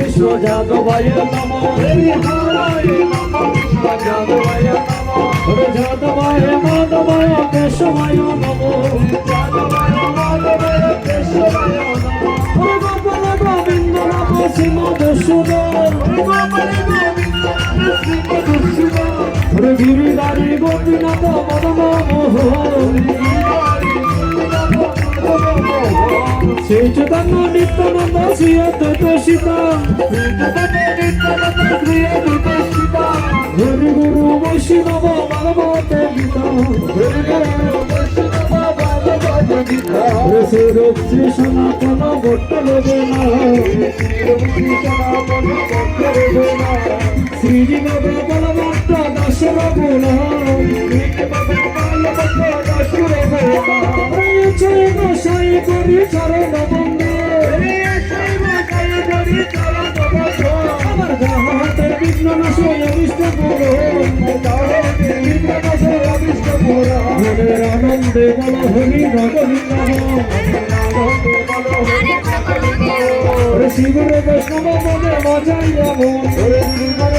নম কৃষ্ণ যাদবায় নম হরে হরে নম কৃষ্ণ যাদবায় নম হরে যাদবায় মাধবায় কেশবায় নম যাদবায় মাধবায় কেশবায় নম হরে গোপাল গোবিন্দ নাম শ্রীমধুসূদন গোপাল গোবিন্দ শ্রী মধুসূদন হরে গিরিধারী গোপীনাথ মদন মোহন শ্রী চৈতন্য নিত্যানন্দ শ্রী অদ্বৈত সীতা হরি গুরু বৈষ্ণব ভাগবত গীতা। শ্রী রূপ শ্রী সনাতন ভট্ট বলভট্ট গোবিন্দ শিবরে বৈষ্ণব মনে মজাইয়া মন শিবরে